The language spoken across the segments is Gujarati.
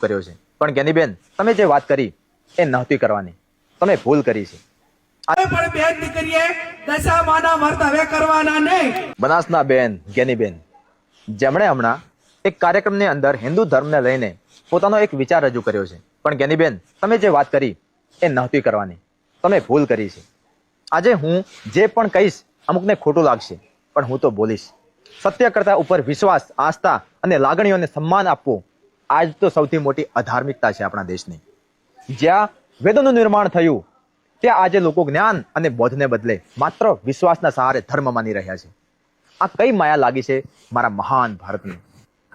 કર્યો છે. પણ જ્ઞાનીબેન તમે જે વાત કરી એ નહોતી કરવાની. તમે ભૂલ કરી છે. પણ બેન દીકરીએ દશા વર્ત હવે કરવાના નહીં. બનાસના બેન જ્ઞાનીબેન જેમણે હમણાં એક કાર્યક્રમની અંદર હિન્દુ ધર્મને લઈને પોતાનો એક વિચાર રજૂ કર્યો છે. પણ જ્ઞાનીબેન તમે જે વાત કરી એ નહોતી કરવાની. તમે ભૂલ કરી છે. આજે હું જે પણ કહીશ અમુકને ખોટું લાગશે પણ હું તો બોલીશ. સત્ય કરતા ઉપર વિશ્વાસ આસ્થા અને લાગણીઓને સન્માન આપવું આજ તો સૌથી મોટી અધાર્મિકતા છે આપણા દેશની. જ્યાં વેદોનું નિર્માણ થયું, ત્યાં આજે લોકો જ્ઞાન અને બોધને બદલે માત્ર વિશ્વાસના સહારે ધર્મ માની રહ્યા છે. આ કઈ માયા લાગી છે મારા મહાન ભારતની?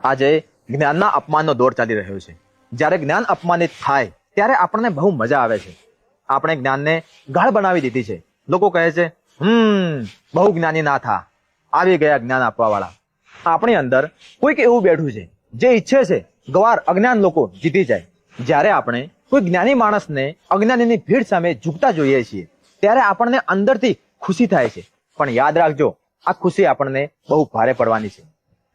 આજે જ્ઞાનના અપમાનનો દોર ચાલી રહ્યો છે. જ્યારે જ્ઞાન અપમાનિત થાય, ત્યારે આપણને બહુ મજા આવે છે. આપણે જ્ઞાનને ગાળ બનાવી દીધી છે. લોકો કહે છે, હમ, બહુ જ્ઞાની ના થા. આવી ગયા જ્ઞાન આપવા વાળા આપણી અંદર કોઈક એવું બેઠું છે, જે ઈચ્છે છે ગવાર અજ્ઞાન લોકો જીતી જાય. જ્યારે આપણે કોઈ જ્ઞાની માણસને અજ્ઞાનીની ભીડ સામે ઝૂકતા જોઈએ છીએ, ત્યારે આપણને અંદરથી ખુશી થાય છે. પણ યાદ રાખજો, આ ખુશી આપણને બહુ ભારે પડવાની છે.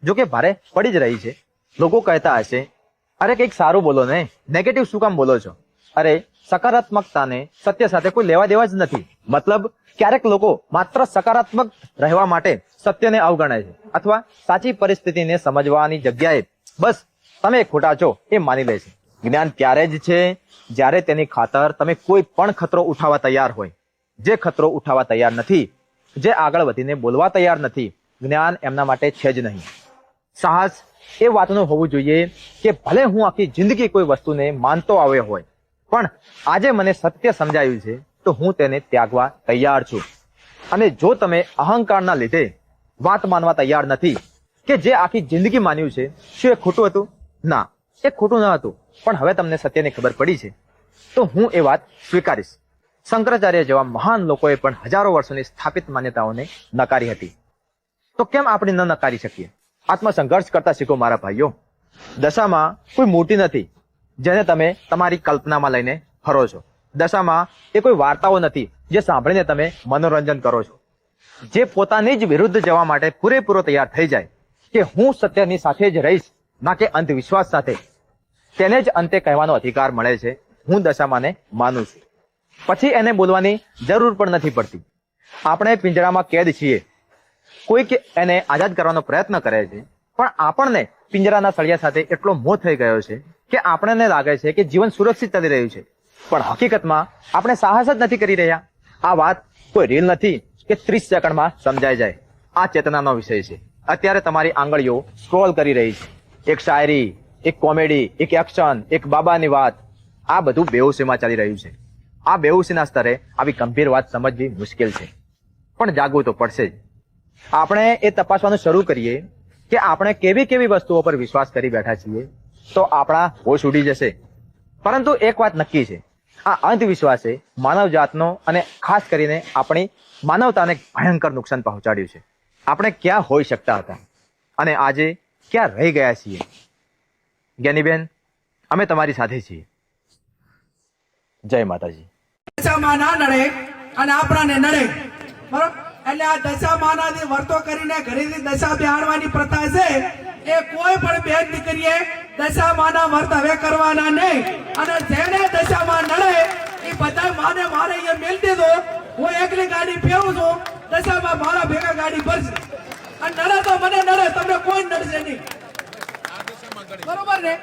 જો કે ભારે પડી જ રહી છે. લોકો કહેતા હશે, અરે કંઈક સારું બોલો ને નેગેટિવ શું કામ બોલો છો? અરે, સકારાત્મકતાને સત્ય સાથે કોઈ લેવા દેવા જ નથી. મતલબ, ક્યારેક લોકો માત્ર સકારાત્મક રહેવા માટે સત્યને અવગણે છે, અથવા સાચી પરિસ્થિતિને સમજવાની જગ્યાએ બસ તમે ખોટા છો, એ માની લે છે. જ્ઞાન ત્યારે જ છે જ્યારે તેની ખાતર તમે કોઈ પણ ખતરો ઉઠાવવા તૈયાર હોય. જે ખતરો ઉઠાવવા તૈયાર નથી, જે આગળ વધીને બોલવા તૈયાર નથી, જ્ઞાન એમના માટે છે જ નહીં. સાહસ એ વાતનું હોવું જોઈએ કે ભલે હું આખી જિંદગી કોઈ વસ્તુને માનતો આવ્યો હોય, પણ આજે મને સત્ય સમજાયું છે, તો હું તેને ત્યાગવા તૈયાર છું. અને જો તમે અહંકારના લીધે વાત માનવા તૈયાર નથી, કે જે આખી જિંદગી માન્યું છે, શું એ ખોટું હતું? ના, એ ખોટું ન હતું, પણ હવે તમને સત્યની ખબર પડી છે. તો હું એ વાત સ્વીકારીશ. શંકરાચાર્ય જેવા મહાન લોકોએ પણ હજારો વર્ષોની સ્થાપિત માન્યતાઓને નકારી હતી. તો કેમ આપણે ન નકારી શકીએ? આત્મસંઘર્ષ કરતા શીખો મારા ભાઈઓ. દશામાં કોઈ મૂર્તિ નથી, જેને તમે તમારી કલ્પનામાં લઈને ફરો છો. દશામાં એ કોઈ વાર્તાઓ નથી, જે સાંભળીને તમે મનોરંજન કરો છો. જે પોતાની જ વિરુદ્ધ જવા માટે પૂરેપૂરો તૈયાર થઈ જાય, કે હું સત્યની સાથે જ રહીશ. ના કે અંધવિશ્વાસ સાથે. તેને જ અંતે કહેવાનો અધિકાર મળે છે. હું દશામાને માનું છું. પછી એને બોલવાની જરૂર પણ નથી પડતી. આપણે પિંજરામાં કેદ છીએ. કોઈક એને આઝાદ કરવાનો પ્રયત્ન કરે છે. પણ આપણને પિંજરાના સળિયા સાથે એટલો મોહ થઈ ગયો છે કે આપણને લાગે છે કે જીવન સુરક્ષિત ચાલી રહ્યું છે. પણ હકીકતમાં આપણે સાહસ જ નથી કરી રહ્યા. આ વાત કોઈ રીલ નથી કે ત્રીસ સેકન્ડમાં સમજાઈ જાય. આ ચેતનાનો વિષય છે. અત્યારે તમારી આંગળીઓ સ્ક્રોલ કરી રહી છે. એક શાયરી, એક કોમેડી, એક એક્શન, એક બાબાની વાત. આ બધું બેહોશીમાં ચાલી રહ્યું છે. આ બેહોશીના સ્તરે આવી ગંભીર વાત સમજવી મુશ્કેલ છે. પણ જાગવું તો પડશે જ. આપણે એ તપાસવાનું શરૂ કરીએ કે આપણે કેવી કેવી વસ્તુઓ પર વિશ્વાસ કરી બેઠા છીએ, તો આપણા હોશ ઉડી જશે. પરંતુ એક વાત નક્કી છે. આ અંધવિશ્વાસે માનવ જાતનો અને ખાસ કરીને આપણી માનવતાને ભયંકર નુકસાન પહોંચાડ્યું છે. આપણે ક્યાં હોઈ શકતા હતા? અને આજે ક્યાં રહી ગયા છીએ? જ્ઞાનીબેન, અમે તમારી સાથે છીએ. જય માતાજી. દશામાં ના નડે અને આપણાને નડે. બરોબર? એટલે આ દશામાનાથી વર્તો કરીને ઘરેથી દશા બેહાડવાની પ્રથા છે, એ કોઈ પણ બેન દીકરીએ દશામાના વર્ત હવે કરવાના નહીં. અને જેને દશામાં નડે, એ બધા માને મારે અહીંયા મેલ દીધો. હું એકલી ગાડી ફેરું છું, દશામાં મારા ભેગા ગાડી ભરશે. અને નડે તો મને નડે તમને કોઈ નડશે નહીં. બરોબર ને?